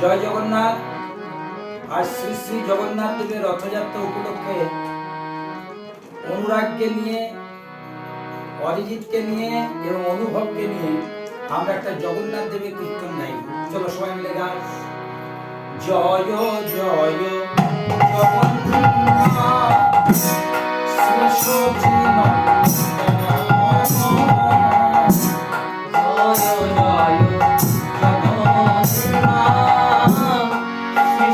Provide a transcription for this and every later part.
জয় জগন্নাথ। আজ শ্রী শ্রী জগন্নাথ দেবের রথযাত্রা উপলক্ষে অনুরাগকে নিয়ে, অরিজিৎকে নিয়ে এবং অনুভবকে নিয়ে আমরা একটা জগন্নাথ দেবের কীর্তন গাই। চলো সবাই মিলে গাই জয় জয়, জগন্নাথ। শ্রী।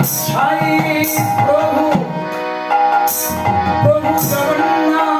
ইচ্ছাই প্রভু প্রভু জগন্নাথ।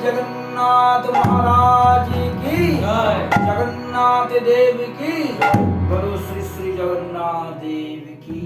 জগন্নাথ মহারাজ কি? জগন্নাথ দেব কি? বলো শ্রী শ্রী জগন্নাথ দেব কি?